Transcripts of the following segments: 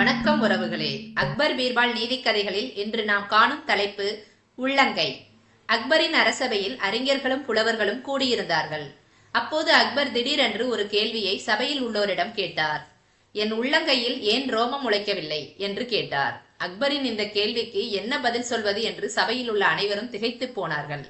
வணக்கம் உறவுகளே. அக்பர் பீர்பால் நீதிக்கதைகளில் இன்று நாம் காணும் தலைப்பு உள்ளங்கை. அக்பரின் அரசவையில் அறிஞர்களும் புலவர்களும் கூடியிருந்தார்கள். அப்போது அக்பர் திடீரென்று ஒரு கேள்வியை சபையில் உள்ளோரிடம் கேட்டார். என் உள்ளங்கையில் ஏன் ரோமம் உழைக்கவில்லை? என்று கேட்டார். அக்பரின் இந்த கேள்விக்கு என்ன பதில் சொல்வது என்று சபையில் உள்ள அனைவரும் திகைத்துப் போனார்கள்.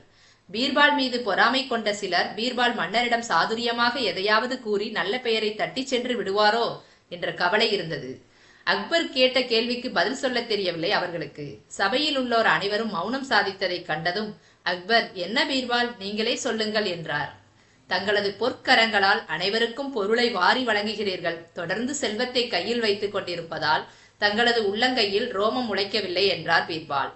பீர்பால் மீது பொறாமை கொண்ட சிலர் பீர்பால் மன்னரிடம் சாதுரியமாக எதையாவது கூறி நல்ல பெயரை தட்டிச் சென்று விடுவாரோ? என்ற கவலை இருந்தது. அக்பர் கேட்ட கேள்விக்கு பதில் சொல்ல தெரியவில்லை அவர்களுக்கு. சபையில் உள்ளோர் அனைவரும் மௌனம் சாதித்ததை கண்டதும் அக்பர் என்ன பீர்வால் நீங்களே சொல்லுங்கள் என்றார். தங்களது பொற்கரங்களால் அனைவருக்கும் பொருளை வாரி வழங்குகிறீர்கள். தொடர்ந்து செல்வத்தை கையில் வைத்துக் கொண்டிருப்பதால் தங்களது உள்ளங்கையில் ரோமம் உழைக்கவில்லை என்றார் பீர்பால்.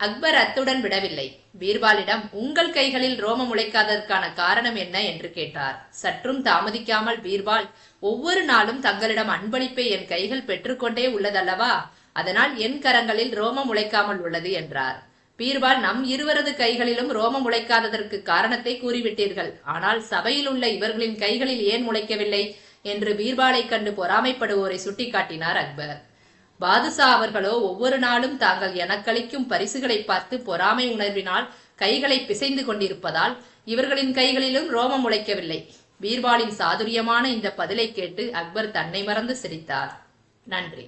அக்பர் அத்துடன் விடவில்லை. பீர்பாலிடம் உங்கள் கைகளில் ரோமம் முளைக்காததற்கான காரணம் என்ன? என்று கேட்டார். சற்றும் தாமதிக்காமல் பீர்பால் ஒவ்வொரு நாளும் தங்களிடம் அன்பளிப்பை என் கைகள் பெற்றுக்கொண்டே உள்ளதல்லவா? அதனால் என் கரங்களில் ரோமம் முளைக்காமல் உள்ளது என்றார். பீர்பால் நம் இருவரது கைகளிலும் ரோமம் முளைக்காததற்கு காரணத்தை கூறிவிட்டீர்கள். ஆனால் சபையில் உள்ள இவர்களின் கைகளில் ஏன் முளைக்கவில்லை என்று பீர்பாலை கண்டு பொறாமைப்படுவோரை சுட்டிக்காட்டினார் அக்பர். பாதுஷா அவர்களோ ஒவ்வொரு நாளும் தாங்கள் எனக்களிக்கும் பரிசுகளை பார்த்து பொறாமை உணர்வினால் கைகளை பிசைந்து கொண்டிருப்பதால் இவர்களின் கைகளிலும் ரோமம் உழைக்கவில்லை. பீர்பாலின் சாதுரியமான இந்த பதிலை கேட்டு அக்பர் தன்னை மறந்து சிரித்தார். நன்றி.